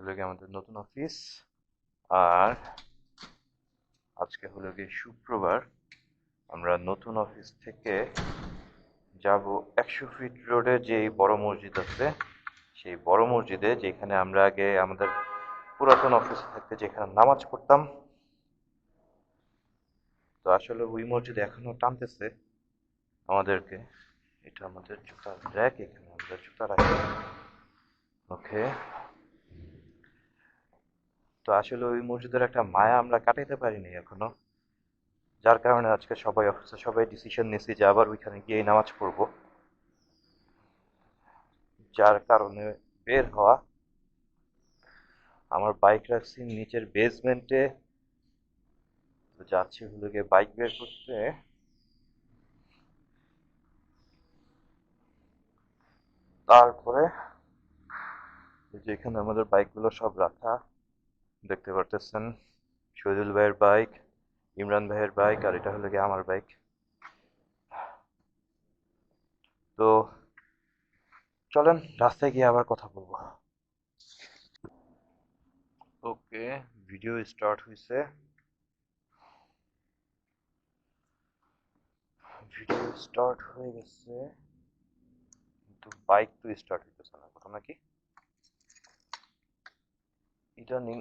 হলো গিয়ে আমাদের নতুন অফিস আর আজকে হলো গিয়ে শুক্রবার, আমরা নতুন অফিস থেকে যাব একশো ফিট রোডে যে বড় মসজিদ আছে, সেই বড় মসজিদে যেখানে আমরা আগে আমাদের পুরাতন অফিস থাকতে যেখানে নামাজ পড়তাম। তো আসলে ওই মসজিদে এখনও টানতেছে আমাদেরকে। এটা আমাদের জুতার র্যাক এখানে আমরা জুতা রাখি। ওকে তো আসলে ওই মসজিদের একটা মায়া আমরা কাটাইতে পারিনি এখনও। যার কারণে আজকে সবাই অফিসে সবাই ডিসিশন নিয়েছি যে আবার ওইখানে গিয়ে নামাজ পড়ব। যার কারণে বের হওয়া। আমার বাইক রাখছি নিচের বেসমেন্টে তো যাচ্ছি হলো গিয়ে বাইক বের করতে। তারপরে যেখানে আমাদের বাইকগুলো সব রাখা। দেখতে পারতেছেন? শহীদুল ভাইয়ের বাইক ইমরান ভাইয়ের বাইক আর এটা হলো গিয়ে আমার বাইক তো চলেন, রাস্তায় গিয়ে আবার কথা বলব। ওকে ভিডিও স্টার্ট হয়েছে ভিডিও স্টার্ট হয়ে গেছে। কিন্তু বাইক তো স্টার্ট হইতেছে না, কথা নাকি? ইদানিং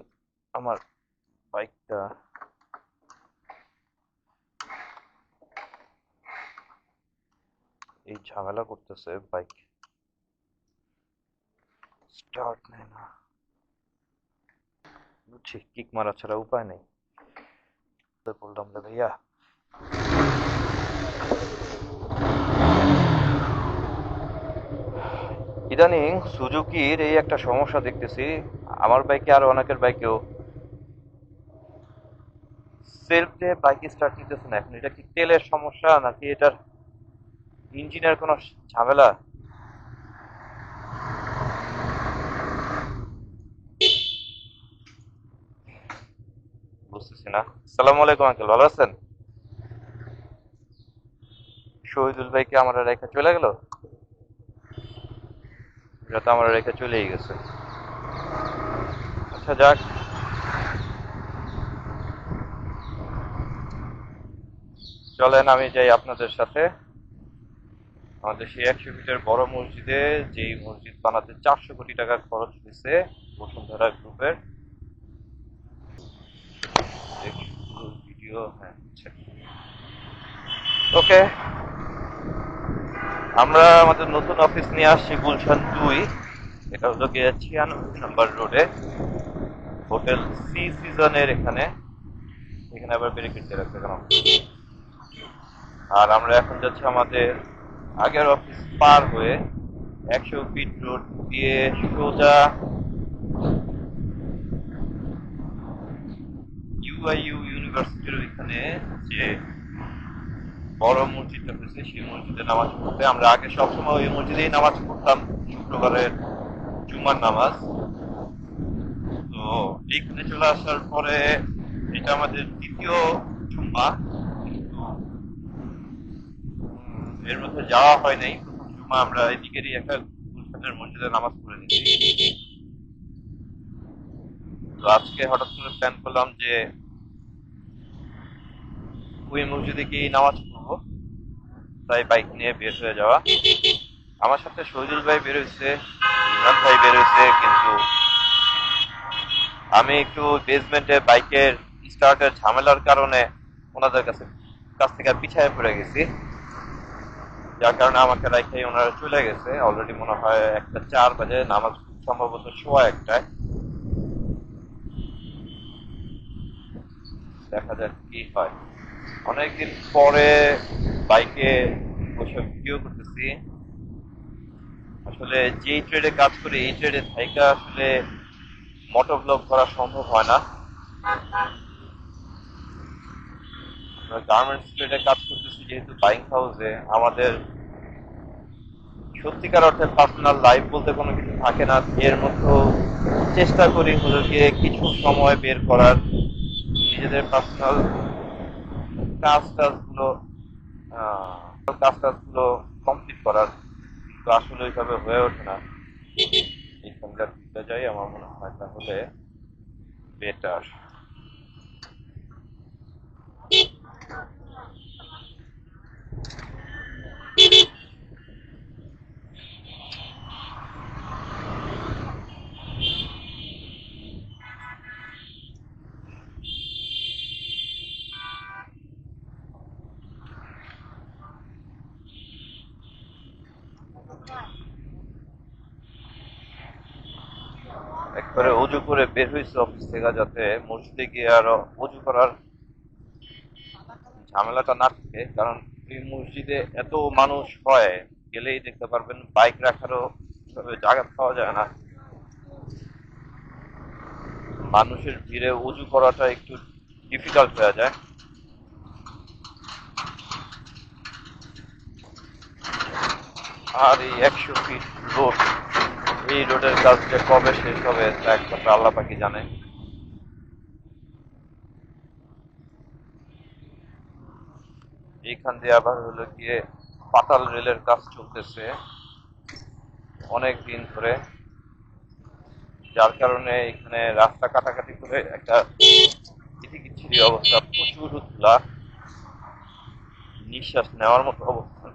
আমার বাইকটা। এই ঝামেলা করতেছে বাইক। স্টার্ট নেয় না। বুঝছি কিক মারা ছাড়া উপায় নেই। বললাম রে ভাইয়া। ইদানিং সুজুকির এই একটা সমস্যা দেখতেছি। আমার বাইকে আর অনেকের বাইকেও। সেলফ বাইক স্টার্ট নিতেছে না? এখন এটা কি তেলের সমস্যা নাকি এটার ইঞ্জিনের কোনো ঝামেলা? বুঝতেছি না। আসসালামু আলাইকুম আঙ্কেল ভালো আছেন? শহীদুল ভাই কি আমার রেখা চলে গেল? এটা তো আমার রেখা চলেই গেছে। আচ্ছা যাক। চলেন, আমি যাই আপনাদের সাথে। আমাদের সেই একশো ফিটের বড় মসজিদে যেই মসজিদ বানাতে চারশো কোটি টাকা খরচ হয়েছে, বসুন্ধরা গ্রুপের। ভিডিও হ্যাঁ ওকে। আমরা আমাদের নতুন অফিস নিয়ে আসছি গুলশান দুই। এটা হলো গিয়ে ছিয়ানব্বই নম্বর রোডে। হোটেল সি সিজনের এখানে। এখানে আবার ব্যারিকেড দিয়ে কেন আর আমরা এখন যাচ্ছি আমাদের আগের অফিস পার হয়ে একশো ফিট রোড দিয়ে সোজা ইউআইইউ ইউনিভার্সিটির ওইখানে যে বড় মসজিদটা হয়েছে সেই মসজিদে নামাজ পড়তে। আমরা আগে সবসময় ওই মসজিদেই নামাজ পড়তাম, শুক্রবারের জুমার নামাজ। তো এইখানে চলে আসার পরে এটা আমাদের দ্বিতীয় জুম্মা কিন্তু উম, এর মধ্যে যাওয়া হয় নাই। প্রথম জুম্মা আমরা এদিকেরই একটা গুলশানের মসজিদে নামাজ পড়ে নিয়েছি। তো আজকে হঠাৎ করে প্ল্যান করলাম যে ওই মসজিদে গিয়ে নামাজ পড়ব। তাই বাইক নিয়ে বের হয়ে যাওয়া। আমার সাথে শহীদুল ভাই বের হয়েছে, ইমরান ভাই বের হয়েছে, কিন্তু আমি একটু বেসমেন্টে বাইকের স্টার্টের ঝামেলার কারণে ওনাদের কাছে কাছ থেকে পিছায় পড়ে গেছি। যার কারণে আমাকে রাইখাই ওনারা চলে গেছে। অলরেডি মনে হয় একটা চার বাজে, নামাজ সম্ভবত সোয়া একটায়। দেখা যাক কি হয়। অনেকদিন পরে বাইকে বসে ভিডিও করতেছি। আসলে যেই ট্রেডে কাজ করি, এই ট্রেডে থাইকা আসলে মোটর ব্লগ করা সম্ভব হয় না। আমরা গার্মেন্টস ট্রেডে কাজ করতেছি যেহেতু বাইং হাউসে আমাদের সত্যিকার অর্থে পার্সোনাল লাইফ বলতে কোনো কিছু থাকে না। এর মধ্যে চেষ্টা করি হলো কিছু সময় বের করার, নিজেদের পার্সোনাল কাজ টাজগুলো কাজ টাজগুলো কমপ্লিট করার। কিন্তু আসলে ওইভাবে হয়ে ওঠে না। এইখানকার দিকটা যাই আমার মনে হয় তাহলে বেটার একবারে অজু করে বের হয়েছে অফিস থেকে যাতে মসজিদে গিয়ে আর অজু করার ঝামেলাটা না থাকে। কারণ মসজিদে এত মানুষ হয়, গেলেই দেখতে পারবেন বাইক রাখারও জায়গা পাওয়া যায় না। মানুষের ভিড়ে উজু করাটা একটু ডিফিকাল্ট হয়ে যায়। আর এই একশো ফিট রোড এই রোডের কাজ যে কবে শেষ হবে, তা একমাত্র আল্লাহ পাকি জানে। এইখান দিয়ে আবার হলো গিয়ে পাতাল রেলের কাজ চলতেছে অনেক দিন ধরে। যার কারণে এখানে রাস্তা কাটাকাটি করে একটা ইতিকিচ্ছিরি অবস্থা, প্রচুর উতলা, নিঃশ্বাস নেওয়ার মতো অবস্থা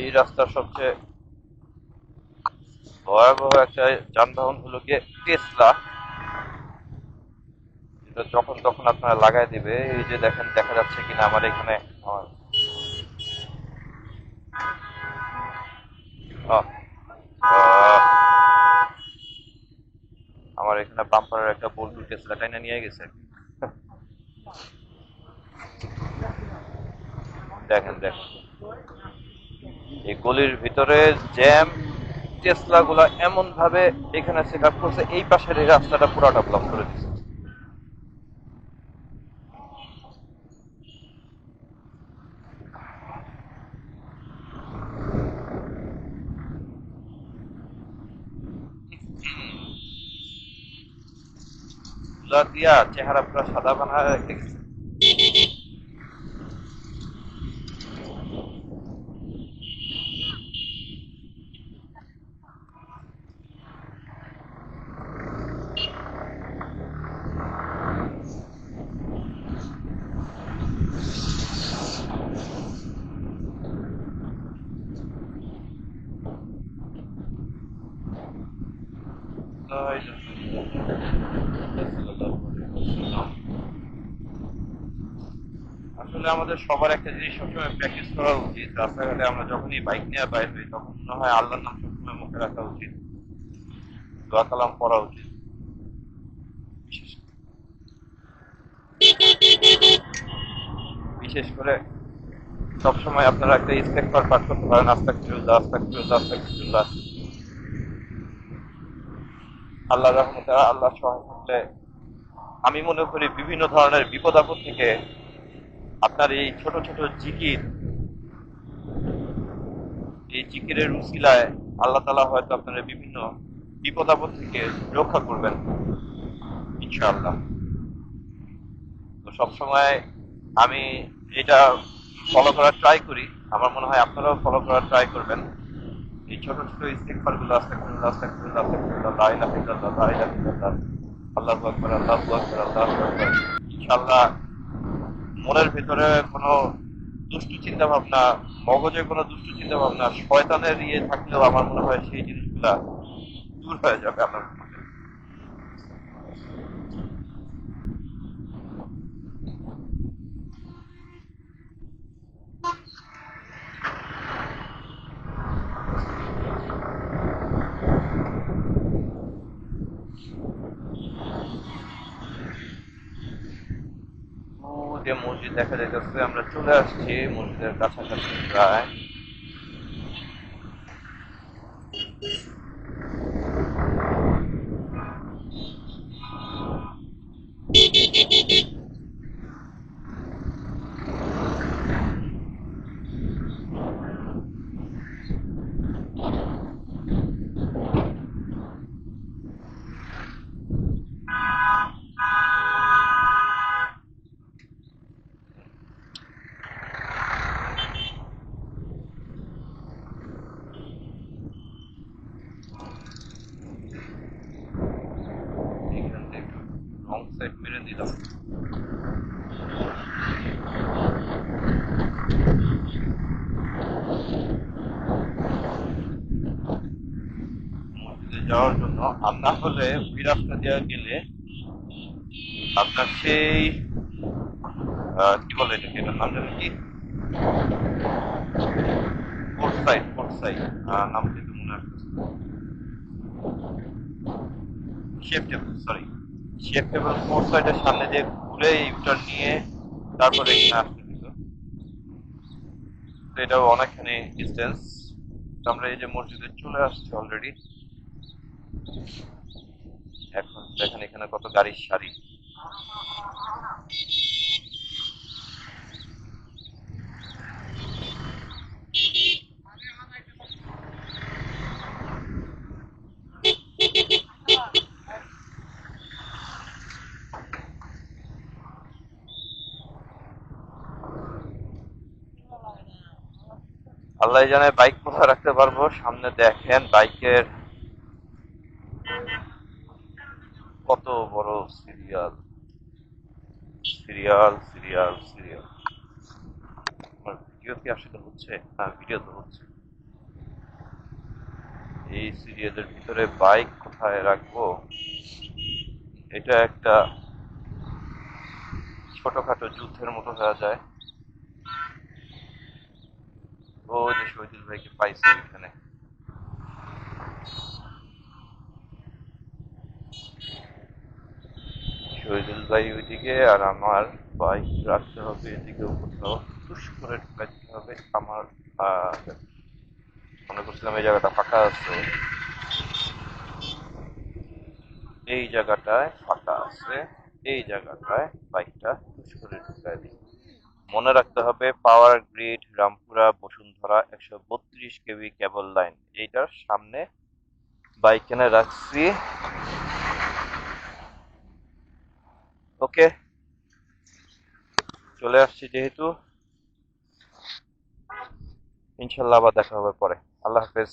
এই রাস্তার সবচেয়ে ভয়াবহ একটা যানবাহন হলো গিয়ে টেসলা যখন তখন আপনারা লাগাই দিবে, এই যে দেখেন, দেখা যাচ্ছে কিনা আমার এখানে। আমার এখানে বাম্পারের একটা বল্টু টেসলা টাইনা নিয়ে গেছে। দেখেন দেখেন। এই গলির ভিতরে জ্যাম টেসলা গুলা এমন ভাবে এখানে সেট আপ করছে, এই পাশের এই রাস্তাটা পুরোটা ব্লক করে দিচ্ছে দিয়া চেহারা পুরো সাদা বানায় আসলে আমাদের সবার একটা জিনিস সবসময় প্র্যাকটিস করা উচিত। রাস্তাঘাটে আমরা যখনই বাইক নিয়ে বাইর হই, তখন মনে হয় আল্লাহর নাম সবসময় মুখে রাখা উচিত। দোয়া কালাম পড়া উচিত। বিশেষ করে সবসময় আপনারা একটা ইস্তেকবার পাঠ করতে পারেন আস্তাক ফিরুল্লাহ আস্তাক ফিরুল্লাহ আস্তাক ফিরুল্লাহ আল্লাহ রহমতে, আল্লাহ সহায় থাকলে আমি মনে করি বিভিন্ন ধরনের বিপদ আপদ থেকে আপনার এই ছোট ছোট জিকির, এই জিকিরের উসিলায় আল্লাহ তালা হয়তো আপনার বিভিন্ন বিপদ আপদ থেকে রক্ষা করবেন, ইনশাআল্লাহ। তো সবসময় আমি এটা ফলো করার ট্রাই করি। আমার মনে হয় আপনারাও ফলো করার ট্রাই করবেন। এই ছোট ছোট ইস্তেকবারগুলো আস্তাগফিরুল্লাহ আস্তাগফিরুল্লাহ আস্তাগফিরুল্লাহ, লা ইলাহা ইল্লাল্লাহ, লা ইলাহা ইল্লাল্লাহ, আল্লাহু আকবার, আল্লাহু আল্লাহু আকবার। মনের ভিতরে কোনো দুষ্টু চিন্তা ভাবনা মগজে কোনো দুষ্টু চিন্তা ভাবনা শয়তানের ইয়ে থাকলেও আমার মনে হয় সেই জিনিসগুলা দূর হয়ে যাবে আপনার মধ্যে। ও যে মসজিদ দেখা যাইতেছে আমরা চলে আসছি মসজিদের কাছাকাছি প্রায়। যাওয়ার জন্য। আর না হলে ওই রাস্তা দিয়ে গেলে আপনার সেই কি বলে এটাকে? এটার নাম জানেন কি? পোর্ট সাইড টেবিল সরি সাইডের সামনে ইউটার নিয়ে তারপরে এটাও অনেকখানি ডিস্টেন্স আমরা এই যে মসজিদে চলে আসছি অলরেডি এখন দেখেন এখানে কত গাড়ির সারি আল্লাহ জানে বাইক কোথায় রাখতে পারব। সামনে দেখেন বাইকের কত বড় সিরিয়াল সিরিয়াল সিরিয়াল সিরিয়াল। আমার ভিডিও কি আসলে হচ্ছে? হ্যাঁ ভিডিও তো হচ্ছে। এই সিরিয়ালের ভিতরে বাইক কোথায় রাখব? এটা একটা ছোটখাটো যুদ্ধের মতো হয়ে যায়। ও যে শহীদুল ভাইকে পাইছে এখানে। শহীদুল ভাই ওইদিকে আর আমার বাইক রাখতে হবে এদিকেও কোথাও টুস করে ঢুকা দিতে হবে। আমার মনে করছিলাম এই জায়গাটা ফাঁকা আছে। এই জায়গাটায় ফাঁকা আছে, এই জায়গাটায় বাইকটা টুস করে ঢুকায় দিই মনে রাখতে হবে, পাওয়ার গ্রিড রামপুরা বসুন্ধরা একশো বত্রিশ কেভি কেবল লাইন। এইটার সামনে বাইক এনে রাখছি। ওকে। চলে আসছি যেহেতু। ইনশাল্লাহ আবার দেখা হবে পরে। আল্লাহ হাফেজ।